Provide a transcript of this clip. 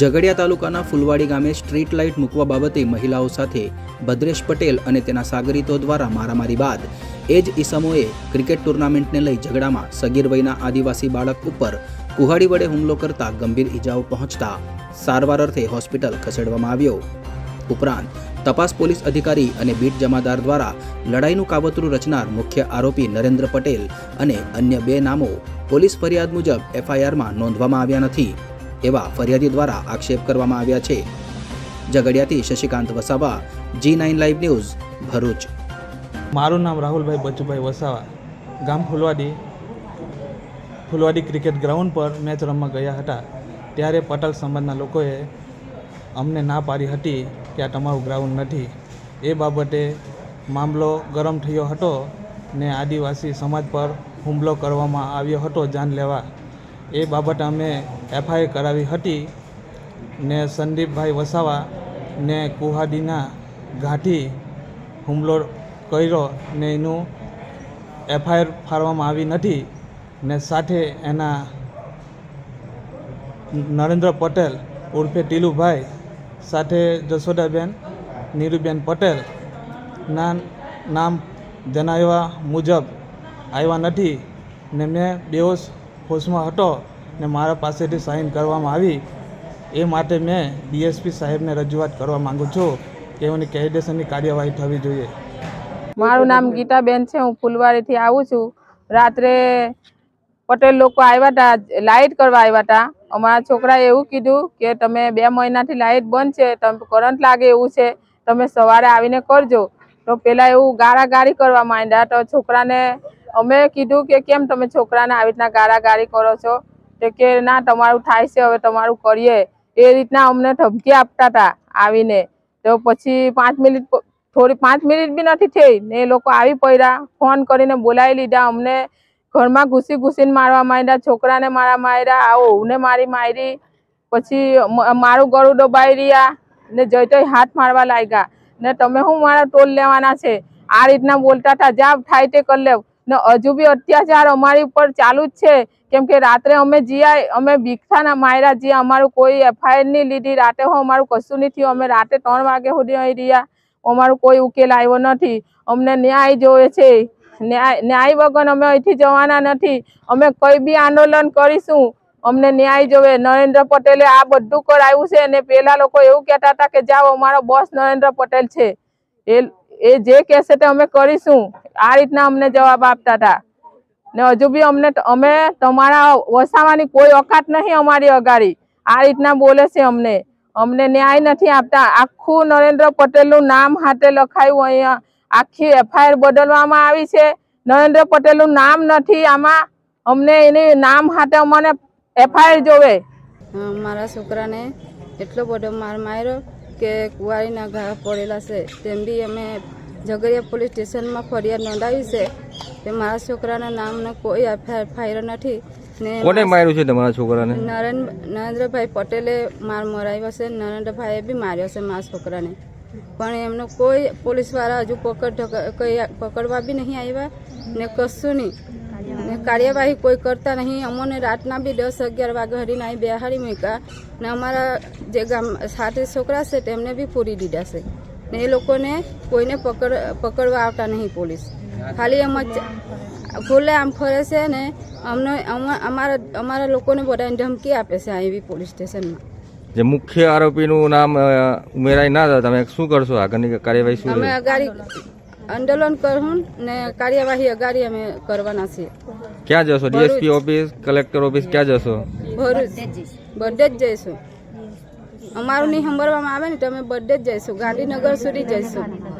ઝઘડિયા તાલુકાના ફુલવાડી ગામે street light મૂકવા બાબતે મહિલાઓ સાથે ભદ્રેશ પટેલ અને તેના સાગરીતો દ્વારા મારામારી બાદ એ જ ઈસમોએ ક્રિકેટ ટુર્નામેન્ટને લઈ ઝઘડામાં સગીર વયના આદિવાસી બાળક ઉપર કુહાડી વડે હુમલો કરતા ગંભીર ઈજાઓ પહોંચતા સારવાર અર્થે હોસ્પિટલ ખસેડવામાં આવ્યો. ઉપરાંત, તપાસ પોલીસ અધિકારી અને બીટ જમાદાર દ્વારા લડાઈનું કાવતરું રચનાર મુખ્ય આરોપી નરેન્દ્ર પટેલ અને અન્ય બે નામો પોલીસ ફરિયાદ મુજબ એફઆઈઆરમાં નોંધવામાં આવ્યા નથી. એવા ફરિયાદી દ્વારા આક્ષેપ કરવામાં આવ્યા છે. ઝઘડિયાથી Shashikant Vasava G nine live news Bharuch. મારું નામ રાહુલભાઈ બચુભાઈ વસાવા. ગામ ફુલવાડી. ફુલવાડી ક્રિકેટ ગ્રાઉન્ડ પર મેચ રમવા ગયા હતા. ત્યારે પટેલ સમાજના લોકોએ અમને ના પાડી હતી કે આ તમારું ગ્રાઉન્ડ નથી. એ બાબતે મામલો ગરમ થયો હતો ને આદિવાસી સમાજ પર હુમલો કરવામાં આવ્યો હતો. જાન લેવા એ બાબતે અમે એફઆઈઆર કરાવી હતી ને સંદીપભાઈ વસાવા ને કુહાડીના ઘાટી હુમલો કર્યો ને એનું એફઆઈઆર ફાળવામાં આવી નથી ને સાથે એના નરેન્દ્ર પટેલ ઉર્ફે ટીલુભાઈ સાથે જશોદાબેન, નીરુબેન પટેલ ના નામ જણાવ્યા મુજબ આવ્યા નથી ને મેં બેહોશ હોશમાં હતો ને મારા પાસેથી સાઇન કરવામાં આવી, એ માટે મેં ડીએસપી સાહેબને રજૂઆત કરવા માગું છું કે એની કાયદેસરની કાર્યવાહી થવી જોઈએ. મારું નામ ગીતાબેન છે, હું ફુલવાડીથી આવું છું. રાત્રે પટેલ લોકો આવ્યા હતા લાઇટ કરવા આવ્યા હતા અમારા છોકરાએ એવું કીધું કે તમે બે મહિનાથી લાઇટ બંધ છે, તમે કરંટ લાગે એવું છે, તમે સવારે આવીને કરજો. તો પેલા એવું ગાળાગાળી કરવા માંડ્યા તો છોકરાને અમે કીધું કે કેમ તમે છોકરાને આવી રીતના ગારાગારી કરો છો? તો કે ના, તમારું થાય છે, હવે તમારું કરીએ. એ રીતના અમને ધમકી આપતા હતા આવીને. તો પછી પાંચ મિનિટ થોડી પાંચ મિનિટ બી નથી થઈ. ને એ લોકો આવી પડ્યા, ફોન કરીને બોલાવી લીધા અમને. ઘરમાં ઘૂસી ઘૂસીને મારવા માંડ્યા, છોકરાને મારા માર્યા આવો ઉને મારી મારી. પછી મારું ગળું દબાઈ રહ્યા ને જઈ તોય હાથ મારવા લાગ્યા. ને તમે શું મારા ટોલ લેવાના છે? આ રીતના બોલતા હતા જ્યાં થાય તે કરી લેવ ને, હજુ બી અત્યાચાર અમારી ઉપર ચાલુ જ છે. કેમ કે રાત્રે અમે જીયા અમે ભીખાના માર્યા જીયા અમારું કોઈ એફઆઈઆર નહીં લીધી. રાતે હો અમારું કશું નહીં થયું. અમે રાતે ત્રણ વાગે સુધી અહીં રહ્યા. અમારું કોઈ ઉકેલ આવ્યો નથી. અમને ન્યાય જોવે છે. ન્યાય ન્યાય વગર અમે અહીંથી જવાના નથી. અમે કઈ બી આંદોલન કરીશું, અમને ન્યાય જોવે નરેન્દ્ર પટેલે આ બધું કરાવ્યું છે અને પેલા લોકો એવું કહેતા હતા કે જાઓ, અમારો બોસ નરેન્દ્ર પટેલ છે. એ એ જે કહેશે તે અમે કરીશું. આ રીતના અમને જવાબ આપતા હતા. ને હજુ બી અમને અમે તમારા વસાવાની કોઈ ઓકાત નહીં અમારી અગાડી. આ રીતના બોલે છે અમને. અમને ન્યાય નથી આપતા. આખું નરેન્દ્ર પટેલનું નામ હાથે લખાયું અહીંયા. આખી એફઆઈઆર બદલવામાં આવી છે. નરેન્દ્ર પટેલનું નામ નથી. આમાં અમને એની નામ હાથે અમને એફઆઈઆર જોવે. મારા છોકરાને એટલો બધો માર માર્યો કે કુંવારીના ઘા પડેલા છે તેમ બી અમે ઝઘડિયા પોલીસ સ્ટેશનમાં ફરિયાદ નોંધાવી છે કે મારા છોકરાના નામનો કોઈ એફઆઈઆર નથી ને કોને માર્યું છે તમારા છોકરાને? નરેન નરેન્દ્રભાઈ પટેલે માર મરાવ્યો છે નરેન્દ્રભાઈએ બી માર્યો છે મારા છોકરાને. પણ એમનો કોઈ પોલીસવાળા હજુ પકડ કઈ પકડવા બી નહીં આવ્યા ને કશું નહીં. ને કાર્યવાહી કોઈ કરતા નહીં. અમોને રાતના બી દસ અગિયાર વાગે હરીને અહીં બેહાડી મૂક્યા ને અમારા જે ગામ સાથે છોકરા છે તેમને બી પૂરી દીધા છે. ને એ લોકોને કોઈને પકડ પકડવા આવતા નહીં પોલીસ. ખાલી એમ જ ખુલ્લે આમ ફરે છે ને અમને અમા- અમારા અમારા લોકોને બધાને ધમકી આપે છે અહીં બી પોલીસ સ્ટેશનમાં. જે મુખ્ય આરોપીનું નામ ઉમેરાઈ ઉમેરાય ના થાય તમે શું કરશો? આગળની કાર્યવાહી શું અમે રહેશે? આંદોલન કરવું ને કાર્યવાહી અગાડી અમે કરવાના છીએ. ક્યાં જશો? ડીએસપી ઓફિસ કલેક્ટર ઓફિસ ક્યાં જશો? ભરૂચ. બધે જ જઈશું. અમારું નહીં સાંભળવામાં આવે ને તો અમે બધે જ જઈશું. ગાંધીનગર સુધી જઈશું.